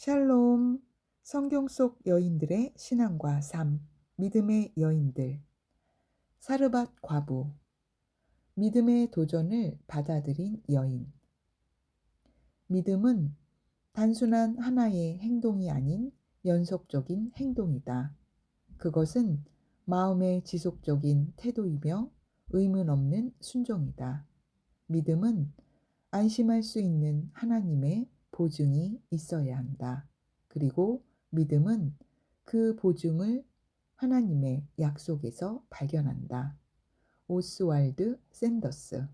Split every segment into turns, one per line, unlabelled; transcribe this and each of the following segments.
샬롬. 성경 속 여인들의 신앙과 삶. 믿음의 여인들. 사르밧 과부. 믿음의 도전을 받아들인 여인. 믿음은 단순한 하나의 행동이 아닌 연속적인 행동이다. 그것은 마음의 지속적인 태도이며 의문 없는 순종이다. 믿음은 안심할 수 있는 하나님의 보증이 있어야 한다. 그리고 믿음은 그 보증을 하나님의 약속에서 발견한다. 오스왈드 샌더스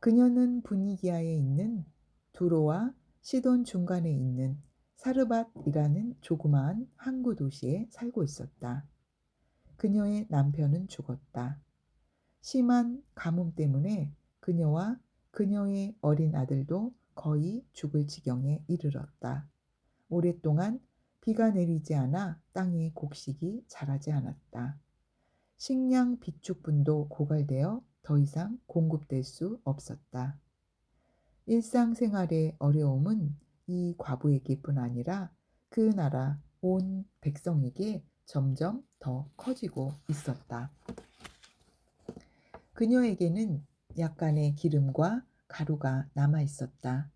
그녀는 분위기아에 있는 두로와 시돈 중간에 있는 사르밧이라는 조그마한 항구 도시에 살고 있었다. 그녀의 남편은 죽었다. 심한 가뭄 때문에 그녀와 그녀의 어린 아들도 거의 죽을 지경에 이르렀다. 오랫동안 비가 내리지 않아 땅에 곡식이 자라지 않았다. 식량 비축분도 고갈되어 더 이상 공급될 수 없었다. 일상생활의 어려움은 이 과부에게뿐 아니라 그 나라 온 백성에게 점점 더 커지고 있었다. 그녀에게는 약간의 기름과 가루가 남아 있었다.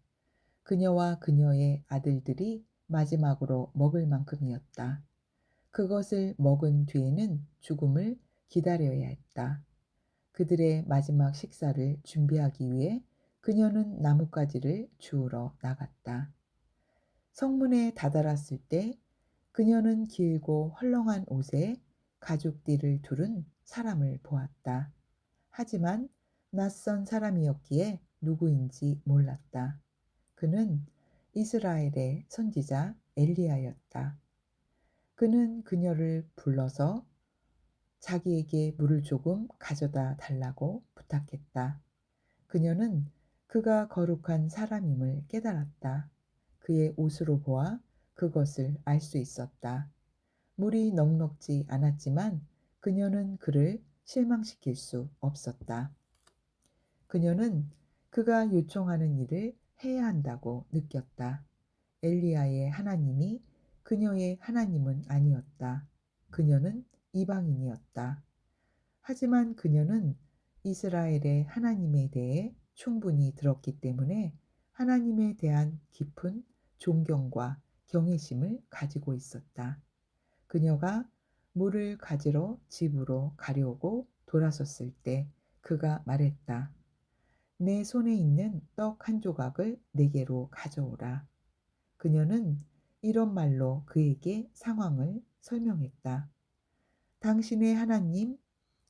그녀와 그녀의 아들들이 마지막으로 먹을 만큼이었다. 그것을 먹은 뒤에는 죽음을 기다려야 했다. 그들의 마지막 식사를 준비하기 위해 그녀는 나뭇가지를 주우러 나갔다. 성문에 다다랐을 때 그녀는 길고 헐렁한 옷에 가죽띠를 두른 사람을 보았다. 하지만 낯선 사람이었기에 누구인지 몰랐다. 그는 이스라엘의 선지자 엘리야였다. 그는 그녀를 불러서 자기에게 물을 조금 가져다 달라고 부탁했다. 그녀는 그가 거룩한 사람임을 깨달았다. 그의 옷으로 보아 그것을 알 수 있었다. 물이 넉넉지 않았지만 그녀는 그를 실망시킬 수 없었다. 그녀는 그가 요청하는 일을 해야 한다고 느꼈다. 엘리야의 하나님이 그녀의 하나님은 아니었다. 그녀는 이방인이었다. 하지만 그녀는 이스라엘의 하나님에 대해 충분히 들었기 때문에 하나님에 대한 깊은 존경과 경외심을 가지고 있었다. 그녀가 물을 가지러 집으로 가려고 돌아섰을 때 그가 말했다. 내 손에 있는 떡 한 조각을 내게로 가져오라. 그녀는 이런 말로 그에게 상황을 설명했다. 당신의 하나님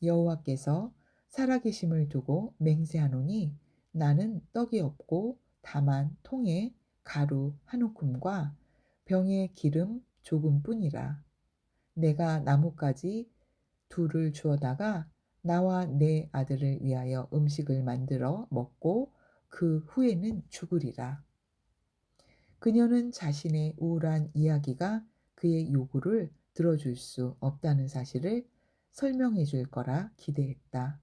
여호와께서 살아계심을 두고 맹세하노니 나는 떡이 없고 다만 통에 가루 한 움큼과 병에 기름 조금뿐이라. 내가 나뭇가지 둘을 주어다가 나와 내 아들을 위하여 음식을 만들어 먹고 그 후에는 죽으리라. 그녀는 자신의 우울한 이야기가 그의 요구를 들어줄 수 없다는 사실을 설명해 줄 거라 기대했다.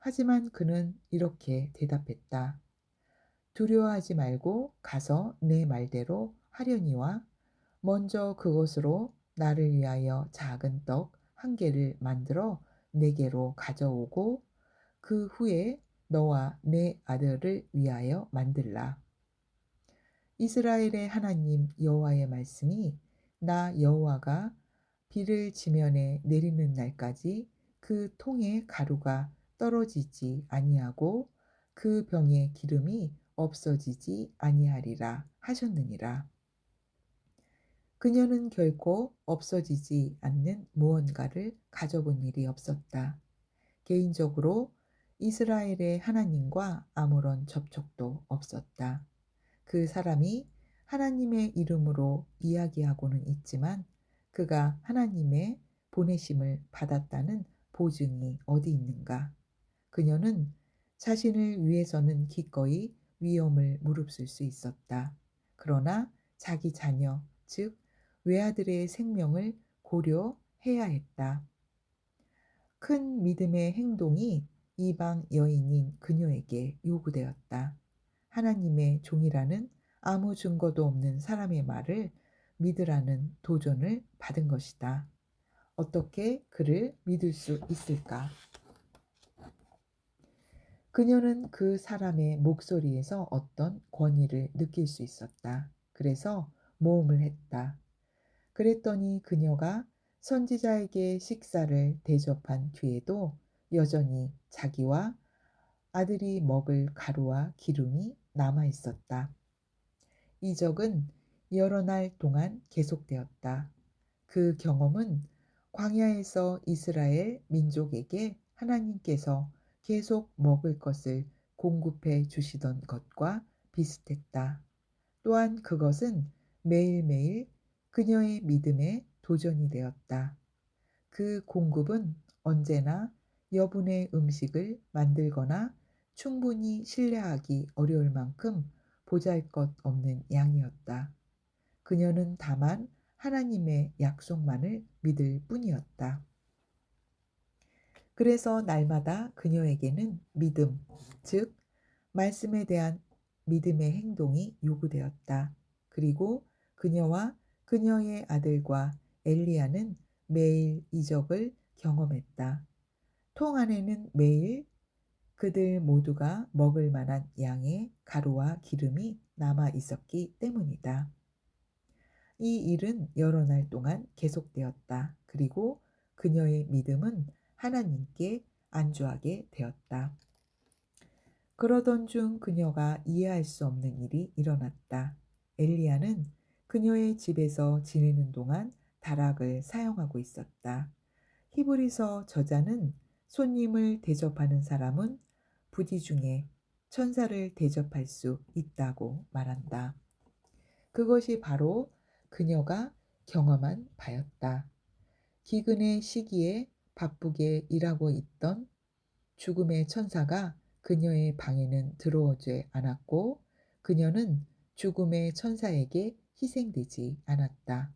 하지만 그는 이렇게 대답했다. 두려워하지 말고 가서 내 말대로 하려니와 먼저 그것으로 나를 위하여 작은 떡 한 개를 만들어 내게로 가져오고 그 후에 너와 내 아들을 위하여 만들라. 이스라엘의 하나님 여호와의 말씀이 나 여호와가 비를 지면에 내리는 날까지 그 통에 가루가 떨어지지 아니하고 그 병에 기름이 없어지지 아니하리라 하셨느니라. 그녀는 결코 없어지지 않는 무언가를 가져본 일이 없었다. 개인적으로 이스라엘의 하나님과 아무런 접촉도 없었다. 그 사람이 하나님의 이름으로 이야기하고는 있지만 그가 하나님의 보내심을 받았다는 보증이 어디 있는가? 그녀는 자신을 위해서는 기꺼이 위험을 무릅쓸 수 있었다. 그러나 자기 자녀, 즉 외아들의 생명을 고려해야 했다. 큰 믿음의 행동이 이방 여인인 그녀에게 요구되었다. 하나님의 종이라는 아무 증거도 없는 사람의 말을 믿으라는 도전을 받은 것이다. 어떻게 그를 믿을 수 있을까? 그녀는 그 사람의 목소리에서 어떤 권위를 느낄 수 있었다. 그래서 모험을 했다. 그랬더니 그녀가 선지자에게 식사를 대접한 뒤에도 여전히 자기와 아들이 먹을 가루와 기름이 남아 있었다. 이적은 여러 날 동안 계속되었다. 그 경험은 광야에서 이스라엘 민족에게 하나님께서 계속 먹을 것을 공급해 주시던 것과 비슷했다. 또한 그것은 매일매일 그녀의 믿음에 도전이 되었다. 그 공급은 언제나 여분의 음식을 만들거나 충분히 신뢰하기 어려울 만큼 보잘 것 없는 양이었다. 그녀는 다만 하나님의 약속만을 믿을 뿐이었다. 그래서 날마다 그녀에게는 믿음, 즉, 말씀에 대한 믿음의 행동이 요구되었다. 그리고 그녀와 그녀의 아들과 엘리야는 매일 이적을 경험했다. 통 안에는 매일 그들 모두가 먹을 만한 양의 가루와 기름이 남아 있었기 때문이다. 이 일은 여러 날 동안 계속되었다. 그리고 그녀의 믿음은 하나님께 안주하게 되었다. 그러던 중 그녀가 이해할 수 없는 일이 일어났다. 엘리야는 그녀의 집에서 지내는 동안 다락을 사용하고 있었다. 히브리서 저자는 손님을 대접하는 사람은 부디 중에 천사를 대접할 수 있다고 말한다. 그것이 바로 그녀가 경험한 바였다. 기근의 시기에 바쁘게 일하고 있던 죽음의 천사가 그녀의 방에는 들어오지 않았고 그녀는 죽음의 천사에게 희생되지 않았다.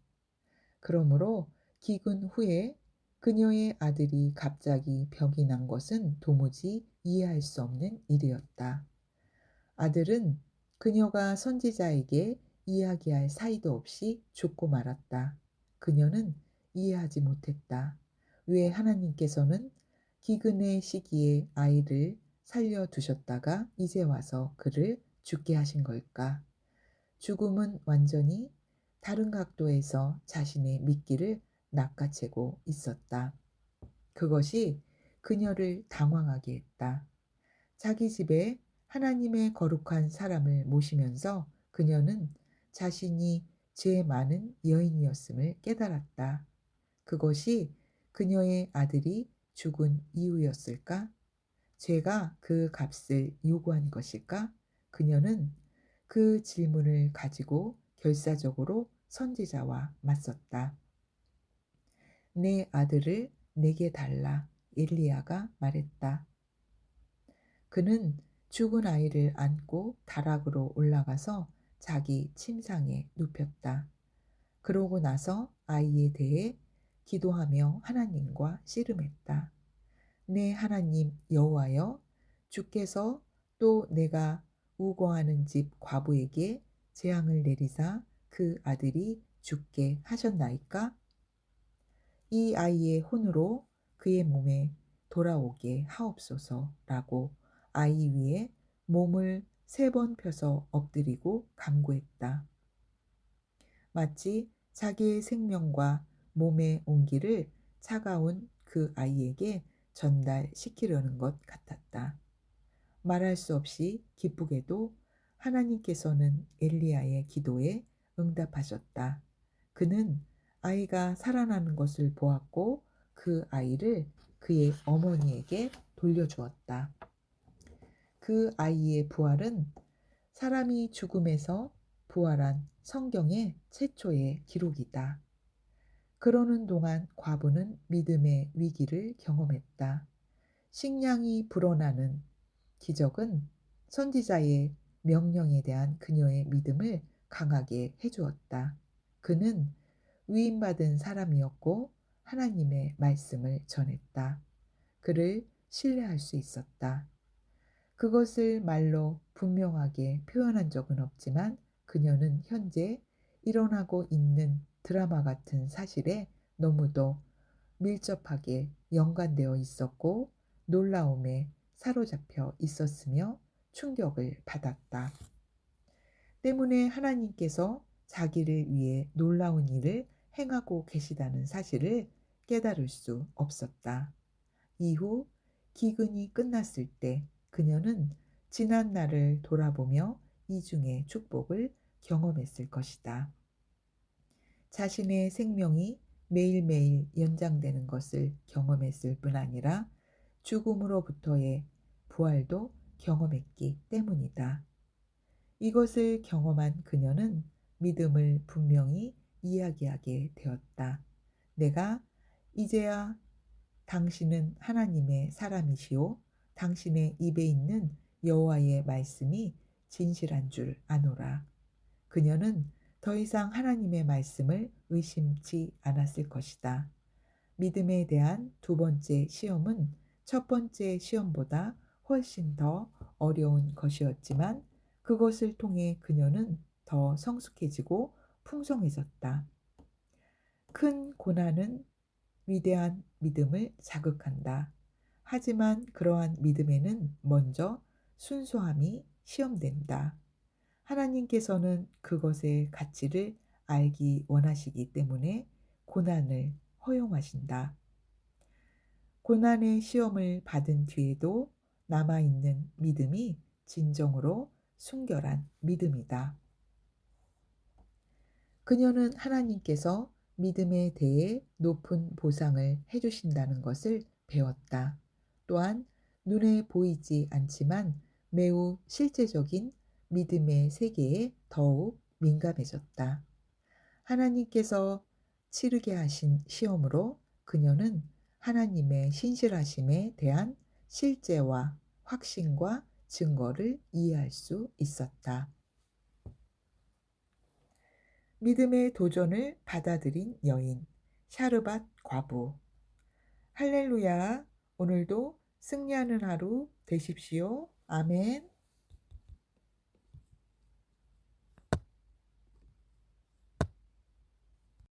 그러므로 기근 후에 그녀의 아들이 갑자기 병이 난 것은 도무지 이해할 수 없는 일이었다. 아들은 그녀가 선지자에게 이야기할 사이도 없이 죽고 말았다. 그녀는 이해하지 못했다. 왜 하나님께서는 기근의 시기에 아이를 살려 두셨다가 이제 와서 그를 죽게 하신 걸까? 죽음은 완전히 다른 각도에서 자신의 미끼를 낚아채고 있었다. 그것이 그녀를 당황하게 했다. 자기 집에 하나님의 거룩한 사람을 모시면서 그녀는 자신이 죄 많은 여인이었음을 깨달았다. 그것이 그녀의 아들이 죽은 이유였을까? 죄가 그 값을 요구한 것일까? 그녀는 그 질문을 가지고 결사적으로 선지자와 맞섰다. 내 아들을 내게 달라 엘리야가 말했다. 그는 죽은 아이를 안고 다락으로 올라가서 자기 침상에 눕혔다. 그러고 나서 아이에 대해 기도하며 하나님과 씨름했다. 내 하나님 여호와여 주께서 또 내가 우거하는 집 과부에게 재앙을 내리사 그 아들이 죽게 하셨나이까? 이 아이의 혼으로 그의 몸에 돌아오게 하옵소서라고 아이 위에 몸을 세 번 펴서 엎드리고 간구했다. 마치 자기의 생명과 몸의 온기를 차가운 그 아이에게 전달시키려는 것 같았다. 말할 수 없이 기쁘게도 하나님께서는 엘리야의 기도에 응답하셨다. 그는 아이가 살아나는 것을 보았고 그 아이를 그의 어머니에게 돌려주었다. 그 아이의 부활은 사람이 죽음에서 부활한 성경의 최초의 기록이다. 그러는 동안 과부는 믿음의 위기를 경험했다. 식량이 불어나는 기적은 선지자의 명령에 대한 그녀의 믿음을 강하게 해주었다. 그는 위임받은 사람이었고 하나님의 말씀을 전했다. 그를 신뢰할 수 있었다. 그것을 말로 분명하게 표현한 적은 없지만 그녀는 현재 일어나고 있는 드라마 같은 사실에 너무도 밀접하게 연관되어 있었고 놀라움에 사로잡혀 있었으며 충격을 받았다. 때문에 하나님께서 자기를 위해 놀라운 일을 행하고 계시다는 사실을 깨달을 수 없었다. 이후 기근이 끝났을 때 그녀는 지난 날을 돌아보며 이중의 축복을 경험했을 것이다. 자신의 생명이 매일매일 연장되는 것을 경험했을 뿐 아니라 죽음으로부터의 부활도 경험했기 때문이다. 이것을 경험한 그녀는 믿음을 분명히 이야기하게 되었다. 내가 이제야 당신은 하나님의 사람이시오. 당신의 입에 있는 여호와의 말씀이 진실한 줄 아노라. 그녀는 더 이상 하나님의 말씀을 의심치 않았을 것이다. 믿음에 대한 두 번째 시험은 첫 번째 시험보다 훨씬 더 어려운 것이었지만 그것을 통해 그녀는 더 성숙해지고 풍성해졌다. 큰 고난은 위대한 믿음을 자극한다. 하지만 그러한 믿음에는 먼저 순수함이 시험된다. 하나님께서는 그것의 가치를 알기 원하시기 때문에 고난을 허용하신다. 고난의 시험을 받은 뒤에도 남아있는 믿음이 진정으로 순결한 믿음이다. 그녀는 하나님께서 믿음에 대해 높은 보상을 해주신다는 것을 배웠다. 또한 눈에 보이지 않지만 매우 실제적인 믿음의 세계에 더욱 민감해졌다. 하나님께서 치르게 하신 시험으로 그녀는 하나님의 신실하심에 대한 실제와 확신과 증거를 이해할 수 있었다. 믿음의 도전을 받아들인 여인, 샤르밧 과부. 할렐루야, 오늘도 승리하는 하루 되십시오. 아멘.